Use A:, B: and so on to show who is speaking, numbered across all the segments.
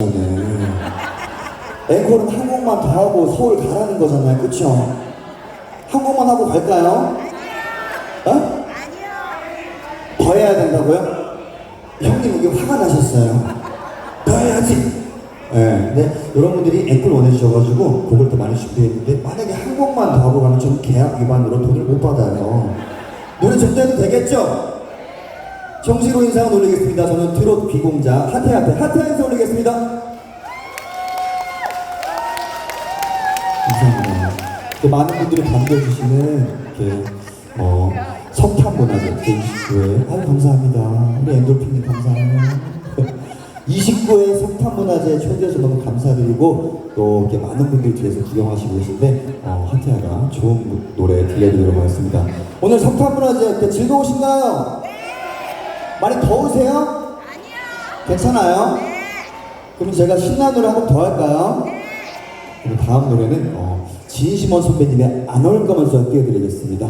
A: 네. 앵콜은 한 곡만 더 하고 서울 가라는 거잖아요. 그쵸? 한 곡만 하고 갈까요? 어? 더 해야 된다고요? 형님 이게 화가 나셨어요. 더 해야지. 네, 근데 여러분들이 앵콜 원해주셔가지고 곡을 더 많이 준비했는데 만약에 한 곡만 더 하고 가면 좀 계약 위반으로 돈을 못 받아요. 노래 좀더 해도 되겠죠? 정식으로 인사를 올리겠습니다. 저는 트롯 비공자 하태 앞에 하태 인사 올리겠습니다. 감사합니다. 또 많은 분들이 반겨주시는 이렇게 어, 석탄 문화재 제29회 아유 감사합니다. 우리 엔돌핀님 감사해요. 29회 석탄 문화재 초대해서 너무 감사드리고 또 이렇게 많은 분들이 뒤에서 구경하시고 계신데 어, 하태아가 좋은 노래 들려드리도록 하겠습니다. 오늘 석탄 문화재 어때? 즐거우신가요? 많이 더우세요? 아니요. 괜찮아요? 그럼 제가 신나는 노래 한 곡 더 할까요? 그럼 다음 노래는 어, 진심원 선배님의 안 올 거면서 띄워드리겠습니다.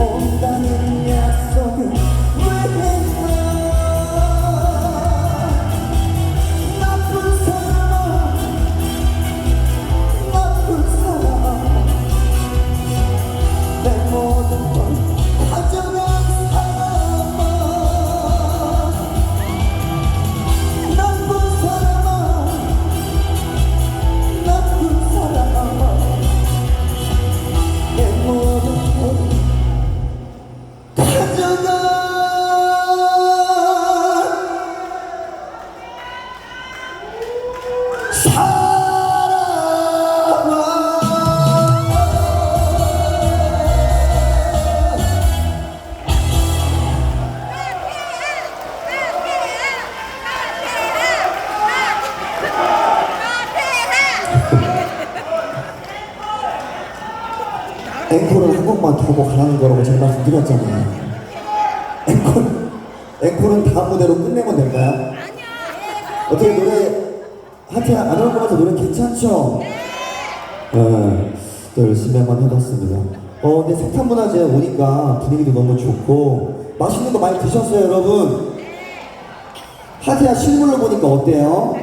A: on 더 하고 가라는 거라고 제가 말씀드렸잖아요. 앵콜, 앵콜은 다음 무대로 끝내면 될까요? 어떻게 노래 하트 안올것 같아 노래 괜찮죠? 네. 또 열심히 한번 해봤습니다. 어, 근데 석탄문화제 오니까 분위기도 너무 좋고 맛있는 거 많이 드셨어요, 여러분? 하트야 실물로 보니까 어때요?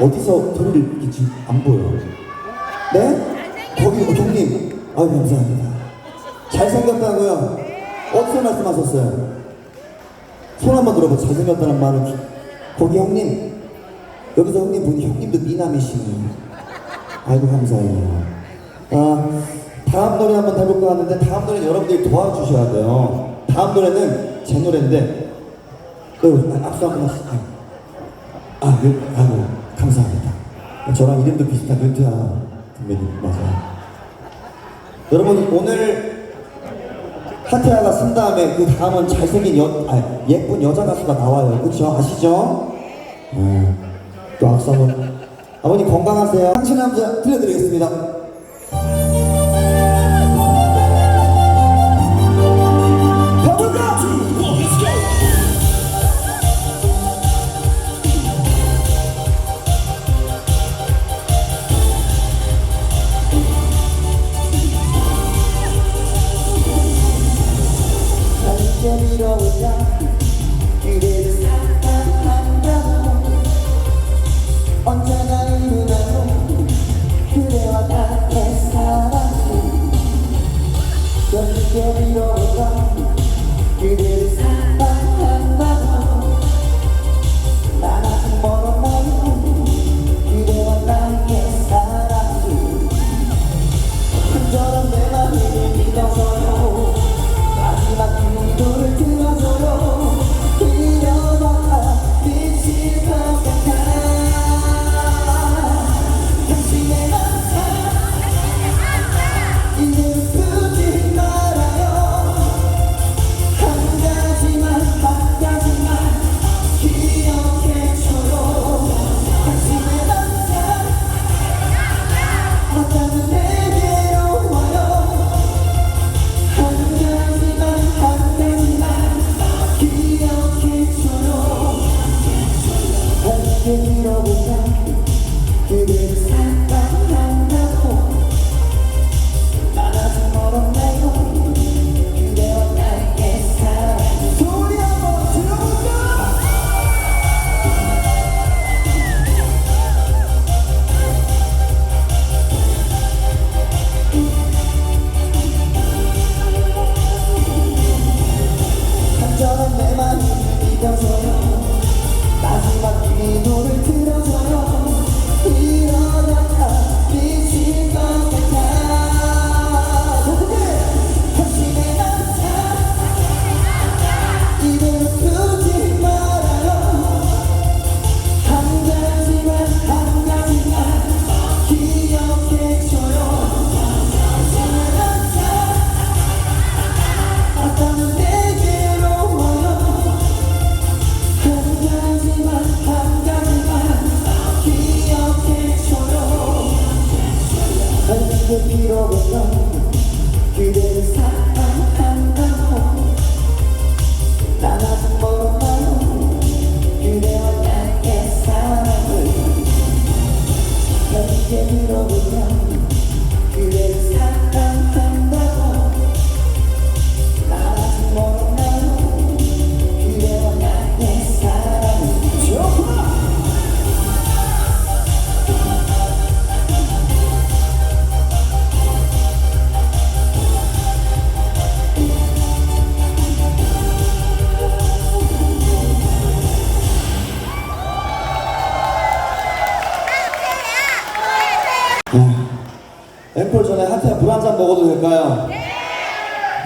A: 어디서 소리를 이렇게 지금 안 보여? 네? 거기 어, 형님, 아유 감사합니다. 잘생겼다고요? 어디서 말씀하셨어요? 손 한번 들어봐. 잘생겼다는 말은 거기 형님 여기서 형님 보니 형님도 미남이시네요. 아이고 감사해요. 아 다음 노래 한번 해볼까 하는데 다음 노래는 여러분들이 도와주셔야 돼요. 다음 노래는 제 노래인데 또 악수 한번 하시죠. 아, 네, 아이고 감사합니다. 저랑 이름도 비슷한 윤태아 선배님 맞아요. 여러분 오늘 하태아가 쓴 다음에 그 다음은 잘생긴 여, 아 예쁜 여자 가수가 나와요. 그렇죠? 아시죠? 네. 또 한번. 아버님 건강하세요. 당신 남자 들려드리겠습니다.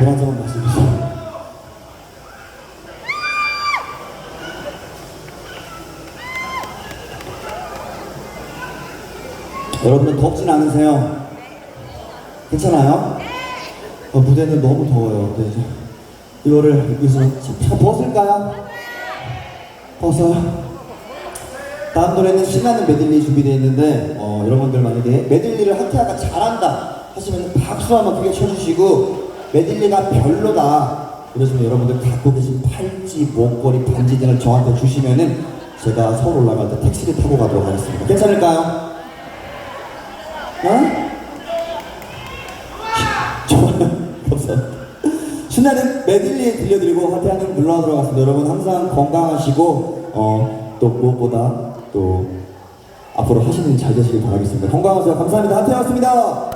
A: 잔만 마시겠습니다. 여러분들 덥진 않으세요? 괜찮아요? 어, 무대는 너무 더워요. 네, 이거를 여기서 벗을까요? 벗어요. 다음 노래는 신나는 메들리 준비되어 있는데 어, 여러분들 만약에 메들리를 하태아가 잘한다 하시면 박수 한번 크게 쳐주시고 메들리가 별로다. 그러시면 여러분들 갖고 계신 팔찌, 목걸이, 반지 등을 저한테 주시면은 제가 서울 올라갈 때 택시를 타고 가도록 하겠습니다. 괜찮을까요? 어? 신나는 메들리에 들려드리고 화태하는 물러 들어갔습니다. 여러분 항상 건강하시고 어, 또 무엇보다 또 앞으로 하시는 일잘 되시길 바라겠습니다. 건강하세요. 감사합니다. 화태였습니다.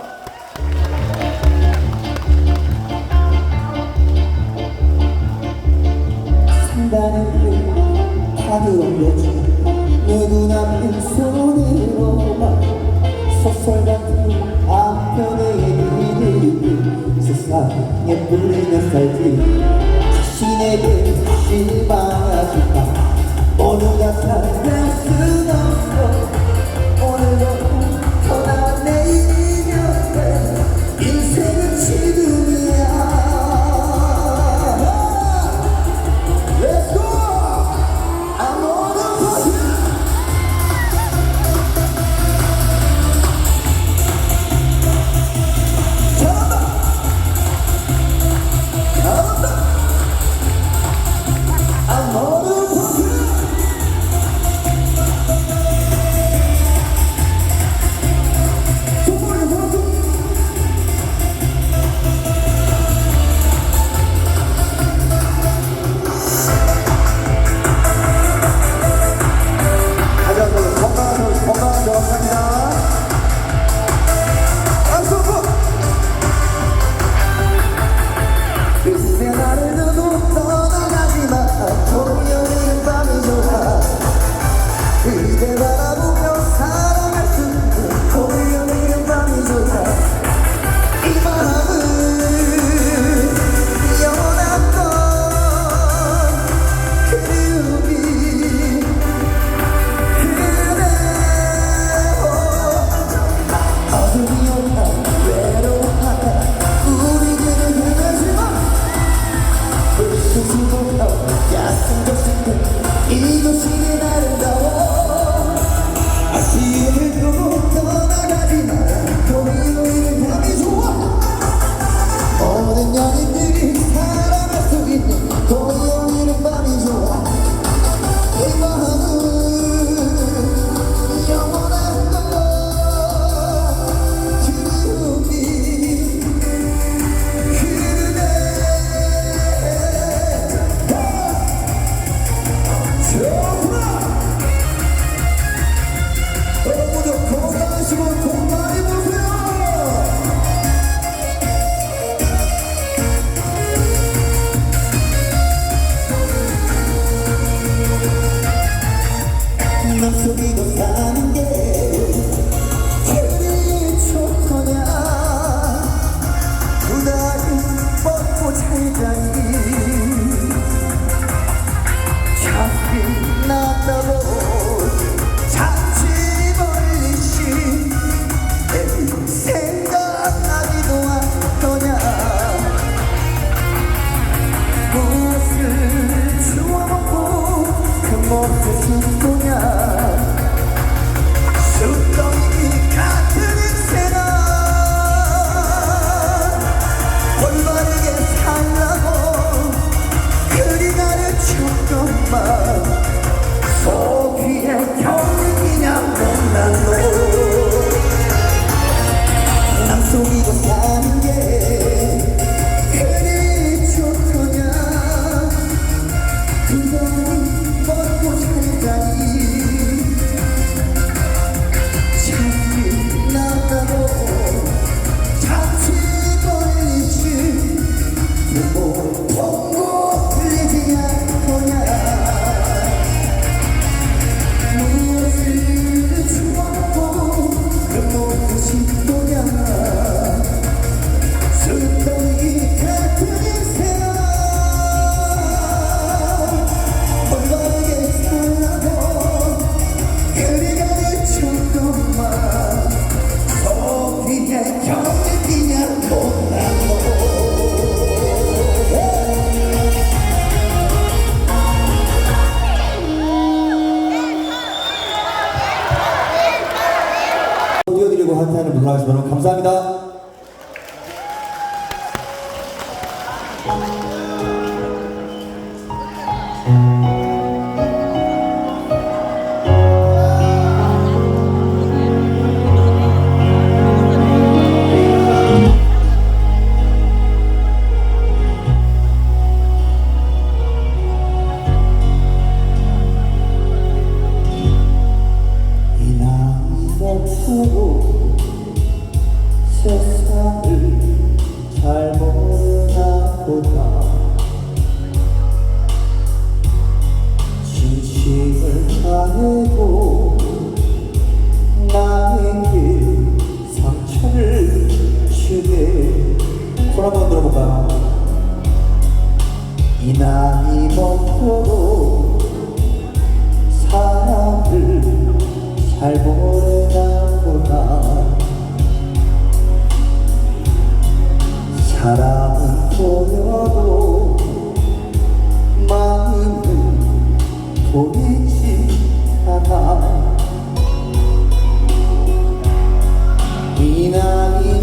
A: วงลุก mão 이 나이 먹고도 사람을 잘 보내다 보다. 사람은 보여도 마음은 보이지 않아. 이 나이